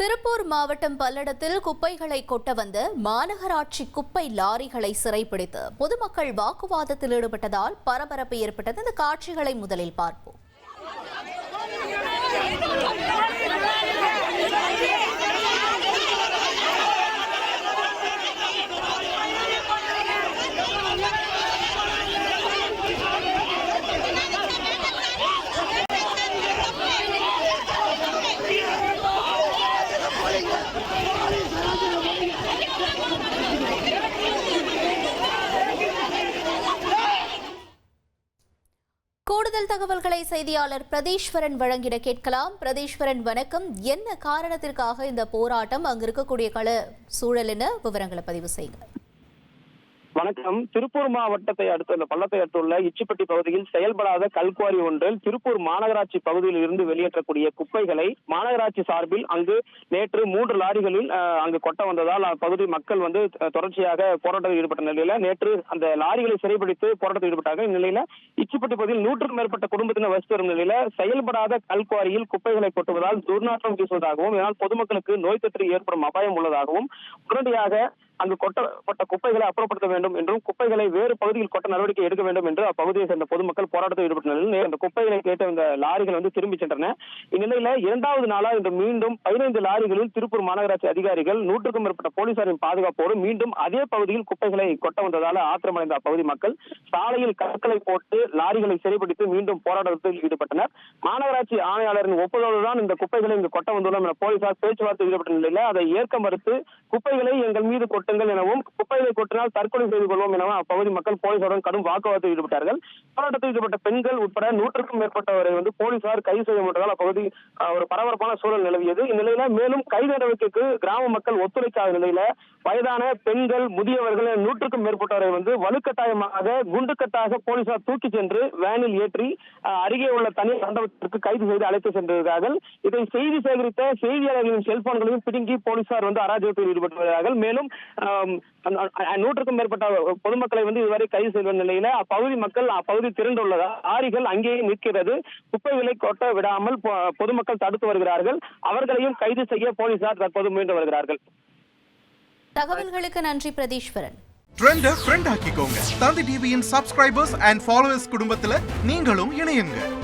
திருப்பூர் மாவட்டம் பல்லடத்தில் குப்பைகளை கொட்ட வந்த மாநகராட்சி குப்பை லாரிகளை சிறைப்பிடித்து பொதுமக்கள் வாக்குவாதத்தில் ஈடுபட்டதால் பரபரப்பு ஏற்பட்டது. இந்த காட்சிகளை முதலில் பார்ப்போம். கூடுதல் தகவல்களை செய்தியாளர் பிரதீஸ்வரன் வழங்கிட கேட்கலாம். பிரதீஸ்வரன் வணக்கம். என்ன காரணத்திற்காக இந்த போராட்டம் அங்கு இருக்கக்கூடிய கள சூழல் என விவரங்களை பதிவு செய்யுங்க வணக்கம். திருப்பூர் மாவட்டத்தை அடுத்துள்ள பள்ளத்தை அடுத்துள்ள இச்சிப்பட்டி பகுதியில் செயல்படாத கல்குவாரி ஒன்றில் திருப்பூர் மாநகராட்சி பகுதியில் இருந்து வெளியேற்றக்கூடிய குப்பைகளை மாநகராட்சி சார்பில் அங்கு நேற்று மூன்று லாரிகளில் அங்கு கொட்ட வந்ததால் அப்பகுதி மக்கள் வந்து தொடர்ச்சியாக போராட்டத்தில் ஈடுபட்ட நிலையில நேற்று அந்த லாரிகளை சிறைபிடித்து போராட்டத்தில் ஈடுபட்டாங்க. இந்நிலையில இச்சிப்பட்டி பகுதியில் நூற்றுக்கும் மேற்பட்ட குடும்பத்தினர் வசித்து வரும் நிலையில செயல்படாத கல்குவாரியில் குப்பைகளை கொட்டுவதால் துர்நாற்றம் வீசுவதாகவும் இதனால் பொதுமக்களுக்கு நோய் தொற்று ஏற்படும் அபாயம் உள்ளதாகவும் உடனடியாக அங்கு கொட்டப்பட்ட குப்பைகளை அப்புறப்படுத்த வேண்டும் என்றும் குப்பைகளை வேறு பகுதியில் கொட்ட நடவடிக்கை எடுக்க வேண்டும் என்று அப்பகுதியை சேர்ந்த பொதுமக்கள் போராட்டத்தில் ஈடுபட்ட நிலையில் அந்த குப்பைகளை கேட்ட இந்த லாரிகள் வந்து திரும்பி சென்றன. இந்நிலையில இரண்டாவது நாளா இன்று மீண்டும் பதினைந்து லாரிகளில் திருப்பூர் மாநகராட்சி அதிகாரிகள் நூற்றுக்கும் மேற்பட்ட போலீசாரின் பாதுகாப்போடு மீண்டும் அதே பகுதியில் குப்பைகளை கொட்ட வந்ததால் ஆத்திரமடைந்த அப்பகுதி மக்கள் சாலையில் கற்களை போட்டு லாரிகளை சிறைபிடித்து மீண்டும் போராட்டத்தில் ஈடுபட்டனர். மாநகராட்சி ஆணையாளரின் ஒப்புதலோடு தான் இந்த குப்பைகளை இங்கு கொட்ட வந்துள்ளோம் என போலீசார் பேச்சுவார்த்தை ஈடுபட்ட நிலையில அதை ஏற்க மறுத்து குப்பைகளை எங்கள் மீது கொட்டுங்கள் எனவும் குப்பைகளை கொட்டினால் தற்கொலை செய்து கொள்வோம் எனவும் அப்பகுதி மக்கள் போலீசாருடன் கடும் வாக்குவாதத்தில் ஈடுபட்டார்கள். போராட்டத்தில் ஈடுபட்ட பெண்கள் உட்பட நூற்றுக்கும் மேற்பட்டவரை வந்து போலீசார் கைது செய்ய முட்டதால் அப்பகுதி ஒரு பரபரப்பான சூழல் நிலவியது. இந்நிலையில மேலும் கைது நடவடிக்கைக்கு கிராம மக்கள் ஒத்துழைக்காத நிலையில வயதான பெண்கள் முதியவர்கள் நூற்றுக்கும் மேற்பட்டவரை வந்து வலுக்கட்டாயமாக குண்டுக்கட்டாக போலீசார் தூக்கி சென்று வேனில் ஏற்றி அருகே உள்ள தனி மண்டபத்திற்கு கைது செய்து அழைத்து சென்றிருக்கிறார்கள். இதை செய்தி சேகரித்த செய்தியாளர்களின் செல்போன்களையும் பிடுங்கி போலீசார் வந்து அராஜகத்தில் ஈடுபட்டு வருகிறார்கள். மேலும் நூற்றுக்கும் மேற்பட்ட பொதுமக்களை வந்து இதுவரை கைது செய்த நிலையில அப்பகுதி மக்கள் அப்பகுதி திரண்டுள்ளதா? லாரிகள் அங்கேயே நிற்கிறது. குப்பைகளை கொட்ட விடாமல் பொ- பொதுமக்கள் தடுத்து வருகிறார்கள். அவர்களையும் கைது செய்ய போலீசார் தற்போது முயன்று வருகிறார்கள். தகவல்களுக்கு நன்றி பிரதீஸ்வரன். ட்ரெண்ட ஃப்ரெண்ட் ஆக்கிக்கோங்க. தந்தி டிவியின் சப்ஸ்கிரைபர்ஸ் அண்ட் ஃபாலோவர்ஸ் குடும்பத்துல நீங்களும் இணையுங்க.